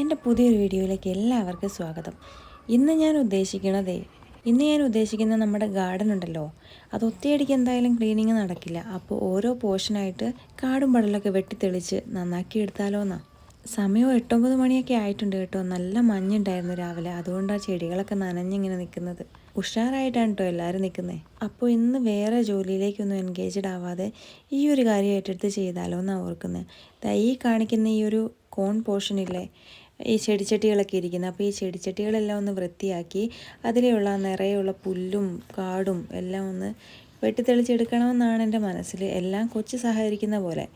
എന്റെ പുതിയൊരു വീഡിയോയിലേക്ക് എല്ലാവർക്കും സ്വാഗതം. ഇന്ന് ഞാൻ ഉദ്ദേശിക്കണതേ ഇന്ന് ഞാൻ ഉദ്ദേശിക്കുന്ന നമ്മുടെ ഗാർഡൻ ഉണ്ടല്ലോ അത് ഒത്തിരിയടിക്ക് എന്തായാലും ക്ലീനിങ് നടക്കില്ല. അപ്പോൾ ഓരോ പോർഷനായിട്ട് കാടും പടലൊക്കെ വെട്ടിത്തെളിച്ച് നന്നാക്കി എടുത്താലോ എന്നാ സമയം എട്ടൊമ്പത് മണിയൊക്കെ ആയിട്ടുണ്ട് കേട്ടോ. നല്ല മഞ്ഞുണ്ടായിരുന്നു രാവിലെ. അതുകൊണ്ടാണ് ചെടികളൊക്കെ നനഞ്ഞിങ്ങനെ നിൽക്കുന്നത്. ഉഷാറായിട്ടാണ് കേട്ടോ എല്ലാവരും നിൽക്കുന്നത് അപ്പോൾ ഇന്ന് വേറെ ജോലിയിലേക്കൊന്നും എൻഗേജ്ഡ് ആവാതെ ഈ ഒരു കാര്യം ഏറ്റെടുത്ത് ചെയ്താലോ എന്നാണ് ഓർക്കുന്നത് ഈ കാണിക്കുന്ന ഈ ഒരു കോൺ പോർഷൻ ഇല്ലേ ഈ ചെടിച്ചട്ടികളൊക്കെ ഇരിക്കുന്നത്. അപ്പോൾ ഈ ചെടിച്ചട്ടികളെല്ലാം ഒന്ന് വൃത്തിയാക്കി അതിലുള്ള നിറയുള്ള പുല്ലും കാടും എല്ലാം ഒന്ന് വെട്ടിത്തെളിച്ചെടുക്കണമെന്നാണ് എന്റെ മനസ്സിൽ എല്ലാം കൊച്ചു സഹകരിക്കുന്ന പോലെ.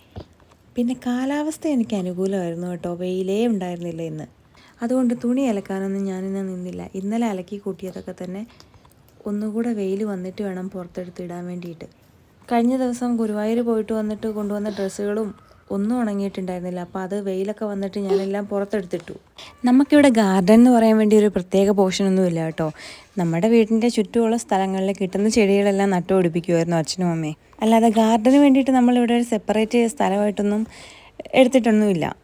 പിന്നെ കാലാവസ്ഥ എനിക്ക് അനുകൂലമായിരുന്നു കേട്ടോ. വെയിലേ ഉണ്ടായിരുന്നില്ല ഇന്ന്. അതുകൊണ്ട് തുണി അലക്കാനൊന്നും ഞാനിന്ന് നിന്നില്ല. ഇന്നലെ അലക്കി കൂട്ടിയതൊക്കെ തന്നെ ഒന്നുകൂടെ വെയിൽ വന്നിട്ട് വേണം പുറത്തെടുത്തിടാൻ വേണ്ടിയിട്ട്. കഴിഞ്ഞ ദിവസം ഗുരുവായൂർ പോയിട്ട് വന്നിട്ട് കൊണ്ടുവന്ന ഡ്രസ്സുകളും ഒന്നും ഉണങ്ങിയിട്ടുണ്ടായിരുന്നില്ല. അപ്പോൾ അത് വെയിലൊക്കെ വന്നിട്ട് ഞാനെല്ലാം പുറത്തെടുത്തിട്ടു. നമുക്കിവിടെ ഗാർഡൻ എന്ന് പറയാൻ വേണ്ടി ഒരു പ്രത്യേക പോർഷനൊന്നും ഇല്ല കേട്ടോ. നമ്മുടെ വീടിന്റെ ചുറ്റുമുള്ള സ്ഥലങ്ങളിൽ കിട്ടുന്ന ചെടികളെല്ലാം നട്ടു നട്ടുപിടിപ്പിക്കുമായിരുന്നു അച്ഛനും അമ്മേ അല്ലാതെ ഗാർഡന് വേണ്ടിയിട്ട് നമ്മളിവിടെ ഒരു സെപ്പറേറ്റ് സ്ഥലമായിട്ടൊന്നും എടുത്തിട്ടൊന്നുമില്ല.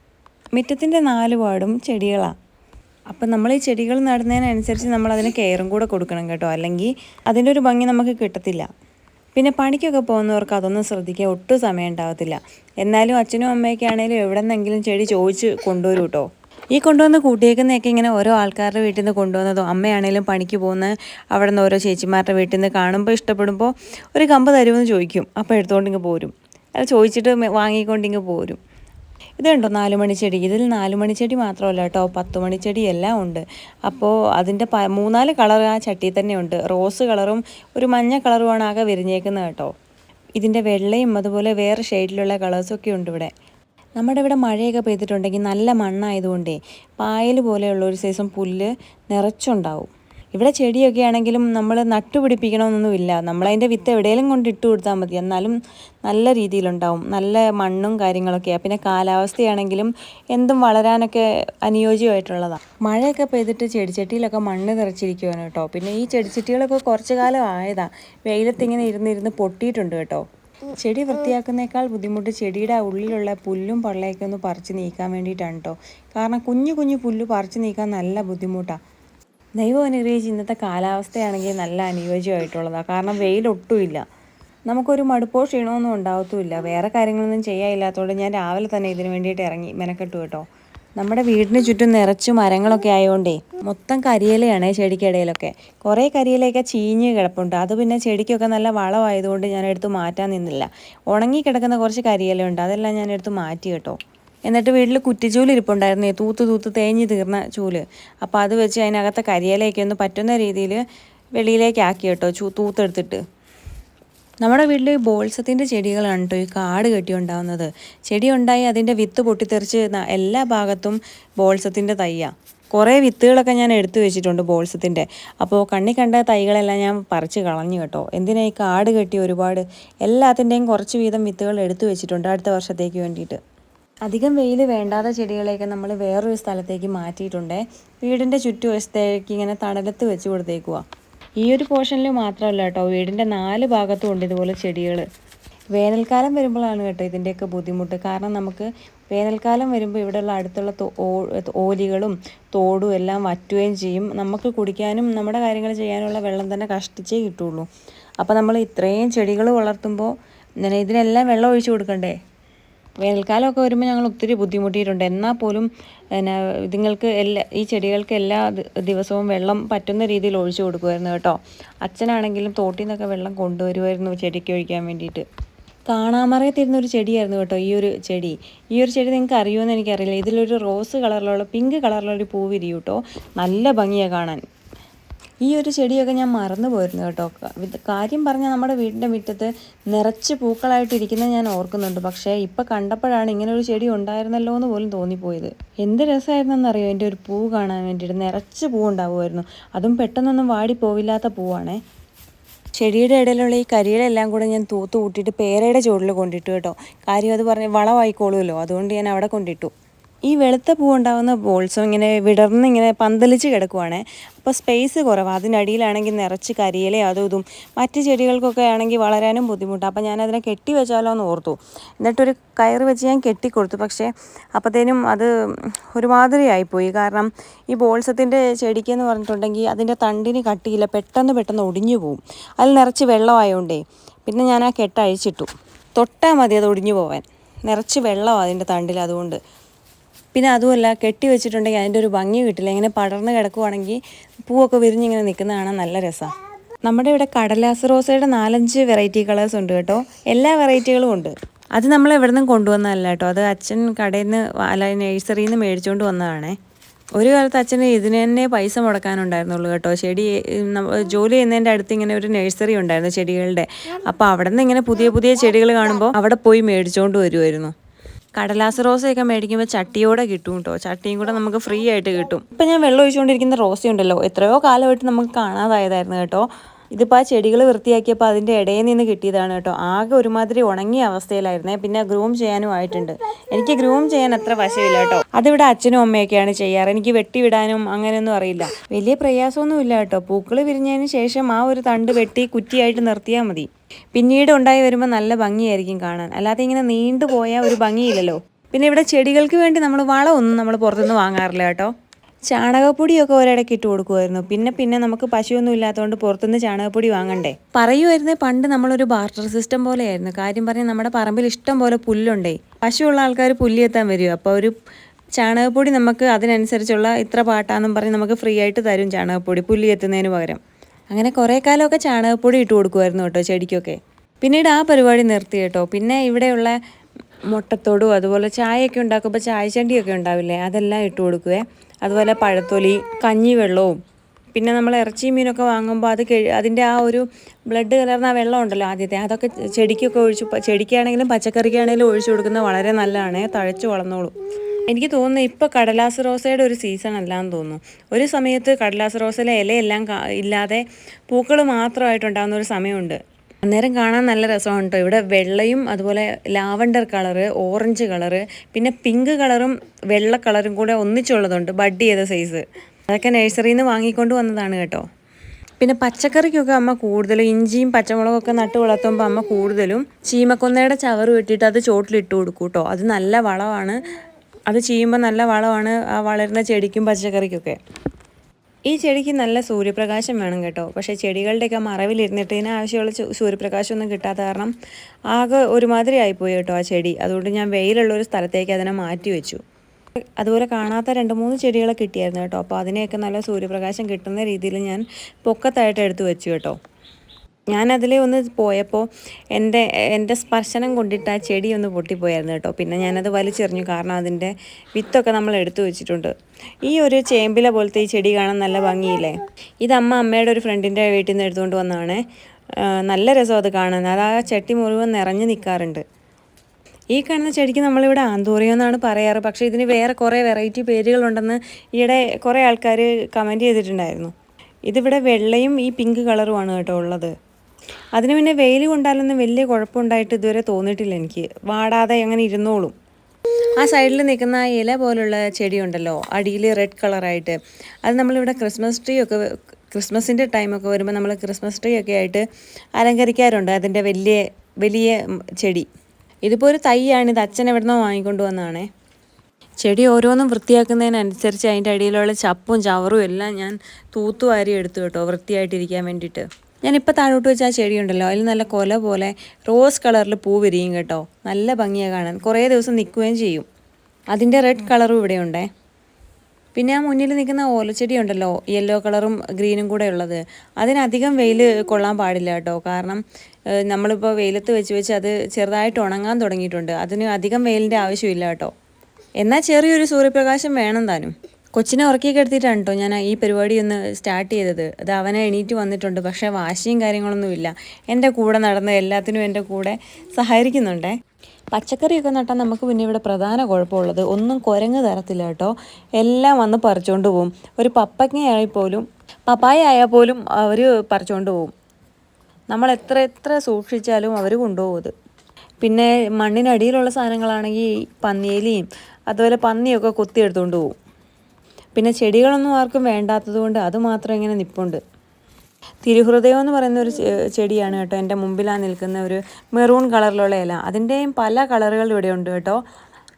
മുറ്റത്തിന്റെ നാല് പാടും ചെടികളാണ് അപ്പം നമ്മൾ ഈ ചെടികൾ നടുന്നതിനനുസരിച്ച് നമ്മൾ അതിന് കെയറും കൂടെ കൊടുക്കണം കേട്ടോ. അല്ലെങ്കിൽ അതിന്റെ ഒരു ഭംഗി നമുക്ക് കിട്ടത്തില്ല. പിന്നെ പണിക്കൊക്കെ പോകുന്നവർക്ക് അതൊന്നും ശ്രദ്ധിക്കാൻ ഒട്ടും സമയം ഉണ്ടാകത്തില്ല എന്നാലും അച്ഛനും അമ്മയൊക്കെ ആണെങ്കിലും എവിടെ നിന്നെങ്കിലും ചെടി ചോദിച്ച് കൊണ്ടുവരും കേട്ടോ ഈ കൊണ്ടുവന്ന് കൂട്ടിയേക്കുന്നതൊക്കെ ഇങ്ങനെ ഓരോ ആൾക്കാരുടെ വീട്ടിൽ നിന്ന് കൊണ്ടുവന്നതോ അമ്മയാണെങ്കിലും പണിക്ക് പോകുന്ന അവിടെ നിന്ന് ഓരോ ചേച്ചിമാരുടെ വീട്ടിൽ നിന്ന് കാണുമ്പോൾ ഇഷ്ടപ്പെടുമ്പോൾ ഒരു കമ്പ് തരുമെന്ന് ചോദിക്കും. അപ്പോൾ എടുത്തുകൊണ്ടിങ്ങ് പോരും. അത് ചോദിച്ചിട്ട് വാങ്ങിക്കൊണ്ടിങ്ങ് പോരും. ഇത് കണ്ടോ? നാല് മണിച്ചെടി ഇതിൽ നാല് മണിച്ചെടി മാത്രമല്ല കേട്ടോ. പത്ത് മണിച്ചെടി എല്ലാം ഉണ്ട്. അപ്പോൾ അതിന്റെ പ മൂന്നാൽ കളർ ആ ചട്ടിയിൽ തന്നെ ഉണ്ട്. റോസ് കളറും ഒരു മഞ്ഞ കളറുമാണ് ആകെ വിരിഞ്ഞേക്കുന്നത് കേട്ടോ. ഇതിന്റെ വെള്ളയും അതുപോലെ വേറെ ഷെയ്ഡിലുള്ള കളേഴ്സൊക്കെ ഉണ്ട് ഇവിടെ. നമ്മുടെ ഇവിടെ മഴയൊക്കെ പെയ്തിട്ടുണ്ടെങ്കിൽ നല്ല മണ്ണായതുകൊണ്ടേ പായൽ പോലെയുള്ള ഒരു സൈസും പുല്ല് നിറച്ചുണ്ടാവും. ഇവിടെ ചെടിയൊക്കെ ആണെങ്കിലും നമ്മൾ നട്ടുപിടിപ്പിക്കണമെന്നൊന്നുമില്ല നമ്മളതിന്റെ വിത്ത് എവിടെയെങ്കിലും കൊണ്ട് ഇട്ട് കൊടുത്താൽ മതി. എന്നാലും നല്ല രീതിയിലുണ്ടാവും. നല്ല മണ്ണും കാര്യങ്ങളൊക്കെയാണ് പിന്നെ കാലാവസ്ഥയാണെങ്കിലും എന്തും വളരാനൊക്കെ അനുയോജ്യമായിട്ടുള്ളതാണ് മഴയൊക്കെ പെയ്തിട്ട് ചെടിച്ചട്ടിയിലൊക്കെ മണ്ണ് നിറച്ചിരിക്കുവാണ് കേട്ടോ. പിന്നെ ഈ ചെടിച്ചട്ടികളൊക്കെ കുറച്ച് കാലം ആയതാണ് വെയിലത്തിങ്ങനെ ഇരുന്നിരുന്ന് പൊട്ടിയിട്ടുണ്ട് കേട്ടോ. ചെടി വൃത്തിയാക്കുന്നേക്കാൾ ബുദ്ധിമുട്ട് ചെടിയുടെ ഉള്ളിലുള്ള പുല്ലും പള്ളയൊക്കെ ഒന്ന് പറിച്ച് നീക്കാൻ വേണ്ടിയിട്ടാണ് കേട്ടോ. കാരണം കുഞ്ഞു കുഞ്ഞു പുല്ല് പറിച്ച് നീക്കാൻ നല്ല ബുദ്ധിമുട്ടാണ് ദൈവം അനുഗ്രഹിച്ച് ഇന്നത്തെ കാലാവസ്ഥയാണെങ്കിൽ നല്ല അനുയോജ്യമായിട്ടുള്ളതാണ് കാരണം വെയിലൊട്ടുമില്ല. നമുക്കൊരു മടുപ്പോ ക്ഷീണമൊന്നും ഉണ്ടാവത്തുമില്ല. വേറെ കാര്യങ്ങളൊന്നും ചെയ്യാനില്ലാത്തതുകൊണ്ട് ഞാൻ രാവിലെ തന്നെ ഇതിന് വേണ്ടിയിട്ട് ഇറങ്ങി മെനക്കെട്ടു കേട്ടോ. നമ്മുടെ വീടിന് ചുറ്റും നിറച്ച് മരങ്ങളൊക്കെ ആയതുകൊണ്ടേ മൊത്തം കരിയിലയാണ് ചെടിക്കിടയിലൊക്കെ. കുറേ കരിയിലയൊക്കെ ചീഞ്ഞ് കിടപ്പുണ്ട്. അത് പിന്നെ ചെടിക്കൊക്കെ നല്ല വളമായതുകൊണ്ട് ഞാൻ എടുത്ത് മാറ്റാൻ നിന്നില്ല. ഉണങ്ങി കിടക്കുന്ന കുറച്ച് കരിയിലയുണ്ട്. അതെല്ലാം ഞാൻ എടുത്ത് മാറ്റി കേട്ടോ. എന്നിട്ട് വീട്ടിൽ കുറ്റിച്ചൂൽ ഇരിപ്പുണ്ടായിരുന്നു. തൂത്ത് തൂത്ത് തേഞ്ഞ് തീർന്ന ചൂൽ. അപ്പോൾ അത് വെച്ച് അതിനകത്തെ കരിയിലേക്ക് ഒന്ന് പറ്റുന്ന രീതിയിൽ വെളിയിലേക്ക് ആക്കി കേട്ടോ ചൂ തൂത്തെടുത്തിട്ട്. നമ്മുടെ വീട്ടിൽ ബോൾസത്തിന്റെ ചെടികളാണ് കേട്ടോ ഈ കാട് കെട്ടി ഉണ്ടാകുന്നത് ചെടി ഉണ്ടായി അതിന്റെ വിത്ത് പൊട്ടിത്തെറിച്ച് എല്ലാ ഭാഗത്തും ബോൾസത്തിന്റെ തയ്യാണ് കുറേ വിത്തുകളൊക്കെ ഞാൻ എടുത്തു വെച്ചിട്ടുണ്ട് ബോൾസത്തിന്റെ അപ്പോൾ കണ്ണി കണ്ട തൈകളെല്ലാം ഞാൻ പറിച്ച് കളഞ്ഞു കേട്ടോ. എന്തിനാ ഈ കാട് കെട്ടി ഒരുപാട് എല്ലാത്തിന്റെയും കുറച്ച് വീതം വിത്തുകൾ എടുത്തു വെച്ചിട്ടുണ്ട് അടുത്ത വർഷത്തേക്ക് വേണ്ടിയിട്ട്. അധികം വെയിൽ വേണ്ടാത്ത ചെടികളെയൊക്കെ നമ്മൾ വേറൊരു സ്ഥലത്തേക്ക് മാറ്റിയിട്ടുണ്ട്. വീടിന്റെ ചുറ്റുവശത്തേക്ക് ഇങ്ങനെ തണലത്ത് വെച്ച് കൊടുത്തേക്കുക ഈ ഒരു പോർഷനിൽ മാത്രമല്ല കേട്ടോ വീടിന്റെ നാല് ഭാഗത്തും ഉണ്ട് ഇതുപോലെ ചെടികൾ വേനൽക്കാലം വരുമ്പോഴാണ് കേട്ടോ ഇതിന്റെയൊക്കെ ബുദ്ധിമുട്ട്. കാരണം നമുക്ക് വേനൽക്കാലം വരുമ്പോൾ ഇവിടെയുള്ള അടുത്തുള്ള ഓലികളും തോടും എല്ലാം വറ്റുകയും ചെയ്യും. നമുക്ക് കുടിക്കാനും നമ്മുടെ കാര്യങ്ങൾ ചെയ്യാനുള്ള വെള്ളം തന്നെ കഷ്ടിച്ചേ കിട്ടുള്ളൂ. അപ്പോൾ നമ്മൾ ഇത്രയും ചെടികൾ വളർത്തുമ്പോൾ ഇതിനെല്ലാം വെള്ളം ഒഴിച്ചു കൊടുക്കണ്ടേ? വേനൽക്കാലമൊക്കെ വരുമ്പോൾ ഞങ്ങൾ ഒത്തിരി ബുദ്ധിമുട്ടിയിട്ടുണ്ട്. എന്നാൽ പോലും പിന്നെ ഇതുങ്ങൾക്ക് എല്ലാ ഈ ചെടികൾക്ക് എല്ലാ ദിവസവും വെള്ളം പറ്റുന്ന രീതിയിൽ ഒഴിച്ചു കൊടുക്കുമായിരുന്നു കേട്ടോ. അച്ഛനാണെങ്കിലും തോട്ടിൽ നിന്നൊക്കെ വെള്ളം കൊണ്ടുവരുമായിരുന്നു ചെടിക്ക് ഒഴിക്കാൻ വേണ്ടിയിട്ട്. കാണാമറയത്തിരുന്ന ഒരു ചെടിയായിരുന്നു കേട്ടോ ഈ ഒരു ചെടി. ഈ ഒരു ചെടി നിങ്ങൾക്ക് അറിയുമെന്ന് എനിക്കറിയില്ല. ഇതിലൊരു റോസ് കളറിലുള്ള പിങ്ക് കളറിലുള്ള ഒരു പൂ വിരിയും കേട്ടോ. നല്ല ഭംഗിയാണ് കാണാൻ. ഈ ഒരു ചെടിയൊക്കെ ഞാൻ മറന്നു പോയിരുന്നു കേട്ടോ. കാര്യം പറഞ്ഞാൽ നമ്മുടെ വീടിന്റെ മുറ്റത്ത് നിറച്ച് പൂക്കളായിട്ടിരിക്കുന്നത് ഞാൻ ഓർക്കുന്നുണ്ട്. പക്ഷേ ഇപ്പം കണ്ടപ്പോഴാണ് ഇങ്ങനെ ഒരു ചെടി ഉണ്ടായിരുന്നല്ലോ എന്ന് പോലും തോന്നിപ്പോയത്. എന്ത് രസമായിരുന്നെന്നറിയോ? എന്റെ ഒരു പൂ കാണാൻ വേണ്ടിയിട്ട് നിറച്ച് പൂ ഉണ്ടാവുമായിരുന്നു. അതും പെട്ടെന്നൊന്നും വാടി പോവില്ലാത്ത പൂവാണേ. ചെടിയുടെ ഇടയിലുള്ള ഈ കരിയിലെല്ലാം കൂടെ ഞാൻ തൂത്ത് കൂട്ടിയിട്ട് പേരയുടെ ചുവട്ടിൽ കൊണ്ടിട്ടു കേട്ടോ. കാര്യം അത് പറഞ്ഞ് വളമായിക്കോളുമല്ലോ അതുകൊണ്ട് ഞാൻ അവിടെ കൊണ്ടിട്ടു. ഈ വെളുത്ത പൂ ഉണ്ടാകുന്ന ബോൾസും ഇങ്ങനെ വിടർന്ന് ഇങ്ങനെ പന്തലിച്ച് കിടക്കുവാണ്. അപ്പോൾ സ്പേസ് കുറവാണ് അതിനടിയിലാണെങ്കിൽ നിറച്ച് കരിയില അതും ഇതും. മറ്റ് ചെടികൾക്കൊക്കെ ആണെങ്കിൽ വളരാനും ബുദ്ധിമുട്ടാണ് അപ്പോൾ ഞാനതിനെ കെട്ടി വെച്ചാലോ എന്ന് ഓർത്തു. എന്നിട്ടൊരു കയറ് വെച്ച് ഞാൻ കെട്ടിക്കൊടുത്തു പക്ഷേ അപ്പോഴത്തേനും അത് ഒരുമാതിരി ആയിപ്പോയി. കാരണം ഈ ബോൾസത്തിന്റെ ചെടിക്കെന്ന് പറഞ്ഞിട്ടുണ്ടെങ്കിൽ അതിന്റെ തണ്ടിന് കട്ടിയില്ല. പെട്ടെന്ന് പെട്ടെന്ന് ഒടിഞ്ഞു പോവും. അതിൽ നിറച്ച് വെള്ളമായോണ്ടേ പിന്നെ ഞാൻ ആ കെട്ട് അഴിച്ചിട്ടു തൊട്ടാൽ മതി അത് ഒടിഞ്ഞു പോവാൻ. നിറച്ച് വെള്ളമാണ് അതിന്റെ തണ്ടിൽ അതുകൊണ്ട്. പിന്നെ അതുമല്ല കെട്ടി വെച്ചിട്ടുണ്ടെങ്കിൽ അതിന്റെ ഒരു ഭംഗി കിട്ടില്ല. ഇങ്ങനെ പടർന്ന് കിടക്കുവാണെങ്കിൽ പൂവൊക്കെ വിരിഞ്ഞിങ്ങനെ നിൽക്കുന്ന കാണാൻ നല്ല രസം. നമ്മുടെ ഇവിടെ കടലാസ് റോസയുടെ നാലഞ്ച് വെറൈറ്റി കളേഴ്സ് ഉണ്ട് കേട്ടോ. എല്ലാ വെറൈറ്റികളും ഉണ്ട്. അത് നമ്മൾ എവിടെ നിന്നും കൊണ്ടുവന്നതല്ല കേട്ടോ. അത് അച്ഛൻ കടയിൽ നിന്ന് അല്ല നഴ്സറിയിൽ നിന്ന് മേടിച്ചുകൊണ്ട് വന്നതാണേ. ഒരു കാലത്ത് അച്ഛന് ഇതിന് തന്നെ പൈസ മുടക്കാനുണ്ടായിരുന്നുള്ളൂ കേട്ടോ. ചെടി ജോലി ചെയ്യുന്നതിന്റെ അടുത്ത് ഇങ്ങനെ ഒരു നഴ്സറി ഉണ്ടായിരുന്നു ചെടികളുടെ. അപ്പോൾ അവിടെ നിന്ന് ഇങ്ങനെ പുതിയ പുതിയ ചെടികൾ കാണുമ്പോൾ അവിടെ പോയി മേടിച്ചുകൊണ്ട് വരുമായിരുന്നു കടലാസ് റോസയൊക്കെ മേടിക്കുമ്പോൾ ചട്ടിയോടെ കിട്ടും കേട്ടോ ചട്ടിയും കൂടെ നമുക്ക് ഫ്രീ ആയിട്ട് കിട്ടും. ഇപ്പം ഞാൻ വെള്ളം ഒഴിച്ചുകൊണ്ടിരിക്കുന്ന റോസയുണ്ടല്ലോ. എത്രയോ കാലമായിട്ട് നമുക്ക് കാണാതായതായിരുന്നു കേട്ടോ. ഇതിപ്പോൾ ആ ചെടികൾ വൃത്തിയാക്കിയപ്പോൾ അതിന്റെ ഇടയിൽ നിന്ന് കിട്ടിയതാണ് കേട്ടോ. ആകെ ഒരുമാതിരി ഉണങ്ങിയ അവസ്ഥയിലായിരുന്നേ. പിന്നെ ഗ്രൂം ചെയ്യാനും ആയിട്ടുണ്ട്. എനിക്ക് ഗ്രൂം ചെയ്യാൻ അത്ര വശമില്ല കേട്ടോ. അതിവിടെ അച്ഛനും അമ്മയൊക്കെയാണ് ചെയ്യാറ്. എനിക്ക് വെട്ടിവിടാനും അങ്ങനെയൊന്നും അറിയില്ല. വലിയ പ്രയാസമൊന്നുമില്ല കേട്ടോ. പൂക്കൾ വിരിഞ്ഞതിന് ശേഷം ആ ഒരു തണ്ട് വെട്ടി കുറ്റിയായിട്ട് നിർത്തിയാൽ മതി. പിന്നീട് ഉണ്ടായി വരുമ്പോൾ നല്ല ഭംഗിയായിരിക്കും കാണാൻ. അല്ലാതെ ഇങ്ങനെ നീണ്ടുപോയാൽ ഒരു ഭംഗിയില്ലല്ലോ. പിന്നെ ഇവിടെ ചെടികൾക്ക് വേണ്ടി നമ്മൾ വളമൊന്നും നമ്മൾ പുറത്തുനിന്ന് വാങ്ങാറില്ല കേട്ടോ. ചാണകപ്പൊടിയൊക്കെ ഒരിടയ്ക്ക് ഇട്ട് കൊടുക്കുമായിരുന്നു പിന്നെ പിന്നെ നമുക്ക് പശുവൊന്നും ഇല്ലാത്തതുകൊണ്ട് പുറത്തുനിന്ന് ചാണകപ്പൊടി വാങ്ങണ്ടേ? പറയുമായിരുന്നേ പണ്ട് നമ്മളൊരു ബാർട്ടർ സിസ്റ്റം പോലെയായിരുന്നു. കാര്യം പറഞ്ഞാൽ നമ്മുടെ പറമ്പിൽ ഇഷ്ടം പോലെ പുല്ലുണ്ടേ. പശുവുള്ള ആൾക്കാർ പുല്ലിയെത്താൻ വരും അപ്പോൾ ഒരു ചാണകപ്പൊടി നമുക്ക് അതിനനുസരിച്ചുള്ള ഇത്ര പാട്ടാന്നും പറഞ്ഞ് നമുക്ക് ഫ്രീ ആയിട്ട് തരും ചാണകപ്പൊടി പുല്ലി എത്തുന്നതിന് പകരം. അങ്ങനെ കുറേ കാലമൊക്കെ ചാണകപ്പൊടി ഇട്ട് കൊടുക്കുമായിരുന്നു കേട്ടോ ചെടിക്കൊക്കെ. പിന്നീട് ആ പരിപാടി നിർത്തി കേട്ടോ. പിന്നെ ഇവിടെയുള്ള മുട്ടത്തോടും അതുപോലെ ചായയൊക്കെ ഉണ്ടാക്കുമ്പോൾ ചായച്ചണ്ടിയൊക്കെ ഉണ്ടാവില്ലേ? അതെല്ലാം ഇട്ട് കൊടുക്കുവേ. അതുപോലെ പഴത്തൊലി കഞ്ഞിവെള്ളവും. പിന്നെ നമ്മൾ ഇറച്ചി മീനൊക്കെ വാങ്ങുമ്പോൾ അത് അതിന്റെ ആ ഒരു ബ്ലഡ് കലർന്ന ആ വെള്ളം ഉണ്ടല്ലോ ആദ്യത്തെ. അതൊക്കെ ചെടിക്കൊക്കെ ഒഴിച്ച് ചെടിക്കാണെങ്കിലും പച്ചക്കറിക്കാണെങ്കിലും ഒഴിച്ചു കൊടുക്കുന്നത് വളരെ നല്ലതാണ്. തഴച്ച് വളർന്നോളൂ. എനിക്ക് തോന്നുന്നു ഇപ്പോൾ കടലാസ് റോസയുടെ ഒരു സീസൺ അല്ലാന്ന് തോന്നുന്നു. ഒരു സമയത്ത് കടലാസ് റോസയിലെ ഇലയെല്ലാം ഇല്ലാതെ പൂക്കൾ മാത്രമായിട്ടുണ്ടാകുന്ന ഒരു സമയമുണ്ട്. അന്നേരം കാണാൻ നല്ല രസമാണ് കേട്ടോ ഇവിടെ വെള്ളയും അതുപോലെ ലാവണ്ടർ കളറ് ഓറഞ്ച് കളറ് പിന്നെ പിങ്ക് കളറും വെള്ള കളറും കൂടെ ഒന്നിച്ചുള്ളതുണ്ട് ബഡ് ചെയ്ത സൈസ്. അതൊക്കെ നഴ്സറിയിൽ നിന്ന് വാങ്ങിക്കൊണ്ട് വന്നതാണ് കേട്ടോ. പിന്നെ പച്ചക്കറിക്കൊക്കെ അമ്മ കൂടുതലും ഇഞ്ചിയും പച്ചമുളകൊക്കെ നട്ട് വളർത്തുമ്പോൾ അമ്മ കൂടുതലും ചീമക്കൊന്നയുടെ ചവറ് വെട്ടിയിട്ട് അത് ചോട്ടിലിട്ട് കൊടുക്കും കേട്ടോ അത് നല്ല വളമാണ്. അത് ചെയ്യുമ്പോൾ നല്ല വളമാണ് ആ വളരുന്ന ചെടിക്കും പച്ചക്കറിക്കൊക്കെ. ഈ ചെടിക്ക് നല്ല സൂര്യപ്രകാശം വേണം കേട്ടോ. പക്ഷേ ചെടികളുടെയൊക്കെ മറവിലിരുന്നിട്ട് ഇതിന് ആവശ്യമുള്ള സൂര്യപ്രകാശം ഒന്നും കിട്ടാത്ത കാരണം ആകെ ഒരുമാതിരി ആയിപ്പോയി കേട്ടോ ആ ചെടി. അതുകൊണ്ട് ഞാൻ വെയിലുള്ള ഒരു സ്ഥലത്തേക്ക് അതിനെ മാറ്റി വെച്ചു. അതുപോലെ കാണാത്ത രണ്ട് മൂന്ന് ചെടികളെ കിട്ടിയായിരുന്നു കേട്ടോ. അപ്പോൾ അതിനെയൊക്കെ നല്ല സൂര്യപ്രകാശം കിട്ടുന്ന രീതിയിൽ ഞാൻ പൊക്കത്തായിട്ട് എടുത്തു വെച്ചു കേട്ടോ. ഞാൻ അതിലെ ഒന്ന് പോയപ്പോൾ എന്റെ എന്റെ സ്പർശനം കൊണ്ടിട്ട് ആ ചെടി ഒന്ന് പൊട്ടിപ്പോയായിരുന്നു കേട്ടോ. പിന്നെ ഞാനത് വലിച്ചെറിഞ്ഞു. കാരണം അതിന്റെ വിത്തൊക്കെ നമ്മൾ എടുത്തു വെച്ചിട്ടുണ്ട്. ഈ ഒരു ചേമ്പില പോലത്തെ ഈ ചെടി കാണാൻ നല്ല ഭംഗിയില്ലേ? ഇത് അമ്മ അമ്മയുടെ ഒരു ഫ്രണ്ടിന്റെ വീട്ടിൽ നിന്ന് എടുത്തുകൊണ്ട് വന്നതാണ്. നല്ല രസം അത് കാണാൻ. അത് ആ ചട്ടി മുഴുവൻ നിറഞ്ഞു നിൽക്കാറുണ്ട് ഈ കാണുന്ന ചെടിക്ക് നമ്മളിവിടെ ആന്തൂറിയോ എന്നാണ് പറയാറ്. പക്ഷേ ഇതിന് വേറെ കുറേ വെറൈറ്റി പേരുകളുണ്ടെന്ന് ഈയിടെ കുറേ ആൾക്കാർ കമന്റ് ചെയ്തിട്ടുണ്ടായിരുന്നു. ഇതിവിടെ വെള്ളയും ഈ പിങ്ക് കളറുമാണ് കേട്ടോ ഉള്ളത്. അതിന് പിന്നെ വെയിൽ കൊണ്ടാലൊന്നും വലിയ കുഴപ്പമുണ്ടായിട്ട് ഇതുവരെ തോന്നിയിട്ടില്ല എനിക്ക്. വാടാതെ അങ്ങനെ ഇരുന്നോളും. ആ സൈഡിൽ നിൽക്കുന്ന ആ ഇല പോലുള്ള ചെടിയുണ്ടല്ലോ അടിയിൽ റെഡ് കളറായിട്ട് അത് നമ്മളിവിടെ ക്രിസ്മസ് ട്രീ ഒക്കെ ക്രിസ്മസിന്റെ ടൈമൊക്കെ വരുമ്പോൾ നമ്മൾ ക്രിസ്മസ് ട്രീ ഒക്കെ ആയിട്ട് അലങ്കരിക്കാറുണ്ട്. അതിന്റെ വലിയ വലിയ ചെടി. ഇതിപ്പോൾ ഒരു തൈയാണ്. ഇത് അച്ഛൻ എവിടുന്നോ വാങ്ങിക്കൊണ്ട് വന്നതാണേ. ചെടി ഓരോന്നും വൃത്തിയാക്കുന്നതിനനുസരിച്ച് അതിന്റെ അടിയിലുള്ള ചപ്പും ചവറും എല്ലാം ഞാൻ തൂത്തുവാരി എടുത്തു കേട്ടോ വൃത്തിയായിട്ടിരിക്കാൻ വേണ്ടിയിട്ട്. ഞാനിപ്പോൾ താഴോട്ട് വെച്ച ആ ചെടി ഉണ്ടല്ലോ അതിൽ നല്ല കൊല പോലെ റോസ് കളറിൽ പൂ വിരിയും കേട്ടോ. നല്ല ഭംഗിയാണ് കാണാൻ. കുറേ ദിവസം നിൽക്കുകയും ചെയ്യും. അതിന്റെ റെഡ് കളറും ഇവിടെ ഉണ്ടേ. പിന്നെ ആ മുന്നിൽ നിൽക്കുന്ന ഓലച്ചെടി ഉണ്ടല്ലോ യെല്ലോ കളറും ഗ്രീനും കൂടെ ഉള്ളത്. അതിനധികം വെയിൽ കൊള്ളാൻ പാടില്ല കേട്ടോ. കാരണം നമ്മളിപ്പോൾ വെയിലത്ത് വെച്ച് വെച്ച് അത് ചെറുതായിട്ട് ഉണങ്ങാൻ തുടങ്ങിയിട്ടുണ്ട്. അതിന് അധികം വെയിലിന്റെ ആവശ്യമില്ല കേട്ടോ. എന്നാൽ ചെറിയൊരു സൂര്യപ്രകാശം വേണം താനും. കൊച്ചിനെ ഉറക്കിയൊക്കെ എടുത്തിട്ടാണ് കേട്ടോ ഞാൻ ഈ പരിപാടി ഒന്ന് സ്റ്റാർട്ട് ചെയ്തത്. അത് അവനെ എണീറ്റ് വന്നിട്ടുണ്ട്. പക്ഷേ വാശിയും കാര്യങ്ങളൊന്നുമില്ല. എന്റെ കൂടെ നടന്ന് എല്ലാത്തിനും എന്റെ കൂടെ സഹകരിക്കുന്നുണ്ടേ. പച്ചക്കറിയൊക്കെ നട്ടാൽ നമുക്ക് പിന്നെ ഇവിടെ പ്രധാന കുഴപ്പമുള്ളത്. ഒന്നും കുരങ്ങ് തരത്തില്ല കേട്ടോ എല്ലാം വന്ന് പറിച്ചുകൊണ്ട് പോവും. ഒരു പപ്പങ്ങയായി പോലും പപ്പായ ആയാൽ പോലും അവർ പറിച്ചുകൊണ്ട് പോവും. നമ്മൾ എത്ര എത്ര സൂക്ഷിച്ചാലും അവർ കൊണ്ടുപോകും പിന്നെ മണ്ണിനടിയിലുള്ള സാധനങ്ങളാണെങ്കിൽ പന്നിയിലയും അതുപോലെ പന്നിയൊക്കെ കൊത്തിയെടുത്തുകൊണ്ട് പോകും പിന്നെ ചെടികളൊന്നും ആർക്കും വേണ്ടാത്തതുകൊണ്ട് അത് മാത്രം ഇങ്ങനെ നിപ്പുണ്ട്. തിരുഹൃദയം എന്ന് പറയുന്ന ഒരു ചെടിയാണ് കേട്ടോ എന്റെ മുമ്പിലാണ് നിൽക്കുന്ന ഒരു മെറൂൺ കളറിലുള്ള ഇല. അതിന്റെയും പല കളറുകൾ ഇവിടെ ഉണ്ട് കേട്ടോ.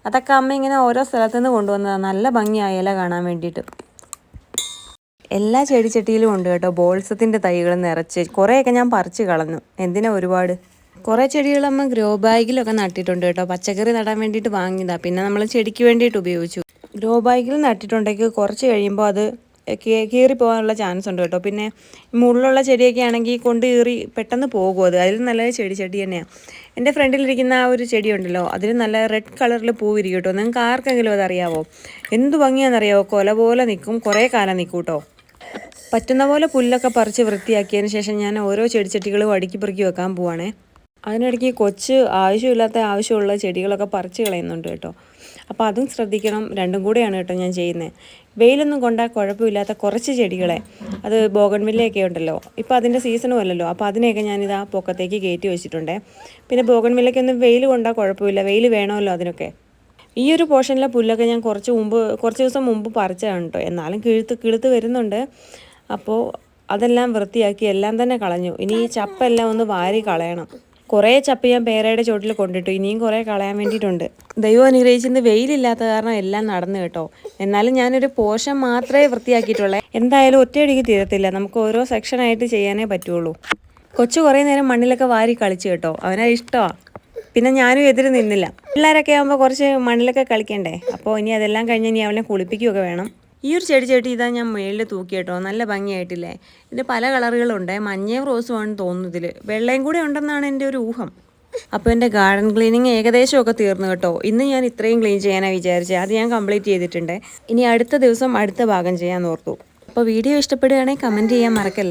അതൊക്കെ അമ്മ ഇങ്ങനെ ഓരോ സ്ഥലത്തു നിന്ന് കൊണ്ടുവന്നതാണ് നല്ല ഭംഗിയായ ഇല കാണാൻ വേണ്ടിയിട്ട്. എല്ലാ ചെടിച്ചട്ടിയിലും ഉണ്ട് കേട്ടോ ബോൾസത്തിന്റെ തൈകൾ നിറച്ച്. കുറേയൊക്കെ ഞാൻ പറിച്ച് കളഞ്ഞു. എന്തിനാ ഒരുപാട്? കുറേ ചെടികളമ്മ ഗ്രോ ബാഗിലൊക്കെ നട്ടിട്ടുണ്ട് കേട്ടോ. പച്ചക്കറി നടാൻ വേണ്ടിയിട്ട് വാങ്ങിയതാണ് പിന്നെ നമ്മൾ ചെടിക്ക് വേണ്ടിയിട്ട് ഉപയോഗിച്ചു. ഗ്രോ ബാഗിൽ നട്ടിട്ടുണ്ടെങ്കിൽ കുറച്ച് കഴിയുമ്പോൾ അത് കീറി പോകാനുള്ള ചാൻസ് ഉണ്ട് കേട്ടോ. പിന്നെ മുള്ളുള്ള ചെടിയൊക്കെ ആണെങ്കിൽ കൊണ്ട് കീറി പെട്ടെന്ന് പോകും അത്. അതിൽ നല്ല ചെടി ചെടി തന്നെയാണ് എന്റെ ഫ്രണ്ടിലിരിക്കുന്ന ആ ഒരു ചെടി ഉണ്ടല്ലോ അതിൽ നല്ല റെഡ് കളറിൽ പൂവിരിക്കും കേട്ടോ. നിങ്ങൾക്ക് ആർക്കെങ്കിലും അതറിയാവോ എന്ത് ഭംഗിയാണെന്നറിയാവോ? കൊല പോലെ നിൽക്കും കുറേ കാലം നിൽക്കും കേട്ടോ. പറ്റുന്ന പോലെ പുല്ലൊക്കെ പറിച്ച് വൃത്തിയാക്കിയതിന് ശേഷം ഞാൻ ഓരോ ചെടിച്ചട്ടികളും അടുക്കി പെറുക്കി വെക്കാൻ പോവാണേ. അതിനിടയ്ക്ക് കൊച്ച് ആവശ്യമില്ലാത്ത ആവശ്യമുള്ള ചെടികളൊക്കെ പറിച്ച് കളയുന്നുണ്ട് കേട്ടോ. അപ്പോൾ അതും ശ്രദ്ധിക്കണം. രണ്ടും കൂടെയാണ് കേട്ടോ ഞാൻ ചെയ്യുന്നത്. വെയിലൊന്നും കൊണ്ടാൽ കുഴപ്പമില്ലാത്ത കുറച്ച് ചെടികളെ. അത് ബോഗൺവില്ലയൊക്കെ ഉണ്ടല്ലോ. ഇപ്പോൾ അതിന്റെ സീസണും അല്ലല്ലോ. അപ്പോൾ അതിനെയൊക്കെ ഞാനിതാ പൊക്കത്തേക്ക് കയറ്റി വെച്ചിട്ടുണ്ട്. പിന്നെ ബോഗൺവില്ലയ്ക്കൊന്നും വെയിൽ കൊണ്ടാൽ കുഴപ്പമില്ല. വെയിൽ വേണമല്ലോ അതിനൊക്കെ. ഈ ഒരു പോർഷനിലെ പുല്ലൊക്കെ ഞാൻ കുറച്ച് മുമ്പ് കുറച്ച് ദിവസം മുമ്പ് പറിച്ചതാണ് കേട്ടോ. എന്നാലും കിഴുത്ത് കിളുത്ത് വരുന്നുണ്ട്. അപ്പോൾ അതെല്ലാം വൃത്തിയാക്കി എല്ലാം തന്നെ കളഞ്ഞു. ഇനി ഈ ചപ്പെല്ലാം ഒന്ന് വാരി കളയണം. കുറേ ചപ്പ് ഞാൻ പേരയുടെ ചോട്ടിൽ കൊണ്ടിട്ടു. ഇനിയും കുറേ കളയാൻ വേണ്ടിയിട്ടുണ്ട്. ദൈവം അനുഗ്രഹിച്ചിരുന്ന വെയിലില്ലാത്ത കാരണം എല്ലാം നടന്നു കേട്ടോ. എന്നാലും ഞാനൊരു പോഷൻ മാത്രമേ വൃത്തിയാക്കിയിട്ടുള്ളൂ. എന്തായാലും ഒറ്റയടിക്ക് തീരത്തില്ല. നമുക്ക് ഓരോ സെക്ഷനായിട്ട് ചെയ്യാനേ പറ്റുള്ളൂ. കൊച്ചു കുറേ നേരം മണ്ണിലൊക്കെ വാരി കളിച്ചു കേട്ടോ. അവനത് ഇഷ്ടമാണ് പിന്നെ ഞാനും എതിര് നിന്നില്ല. പിള്ളേരൊക്കെ ആകുമ്പോൾ കുറച്ച് മണ്ണിലൊക്കെ കളിക്കണ്ടേ? അപ്പോൾ ഇനി അതെല്ലാം കഴിഞ്ഞ് ഇനി അവനെ കുളിപ്പിക്കുകയൊക്കെ വേണം. ഈ ഒരു ചെടി ചെടി ഇതാ ഞാൻ മേളിൽ തൂക്കി കേട്ടോ നല്ല ഭംഗിയായിട്ടില്ലേ? ഇതിന് പല കളറുകളുണ്ട് മഞ്ഞയും റോസും ആണ് തോന്നുന്നു ഇതിൽ വെള്ളയും കൂടെ ഉണ്ടെന്നാണ് എന്റെ ഒരു ഊഹം. അപ്പോൾ എന്റെ ഗാർഡൻ ക്ലീനിങ് ഏകദേശമൊക്കെ തീർന്നു കേട്ടോ. ഇന്ന് ഞാൻ ഇത്രയും ക്ലീൻ ചെയ്യാനാണ് വിചാരിച്ചത് അത് ഞാൻ കംപ്ലീറ്റ് ചെയ്തിട്ടുണ്ട്. ഇനി അടുത്ത ദിവസം അടുത്ത ഭാഗം ചെയ്യാൻ ഓർത്തു. അപ്പോൾ വീഡിയോ ഇഷ്ടപ്പെടുകയാണെങ്കിൽ കമന്റ് ചെയ്യാൻ മറക്കല്ല.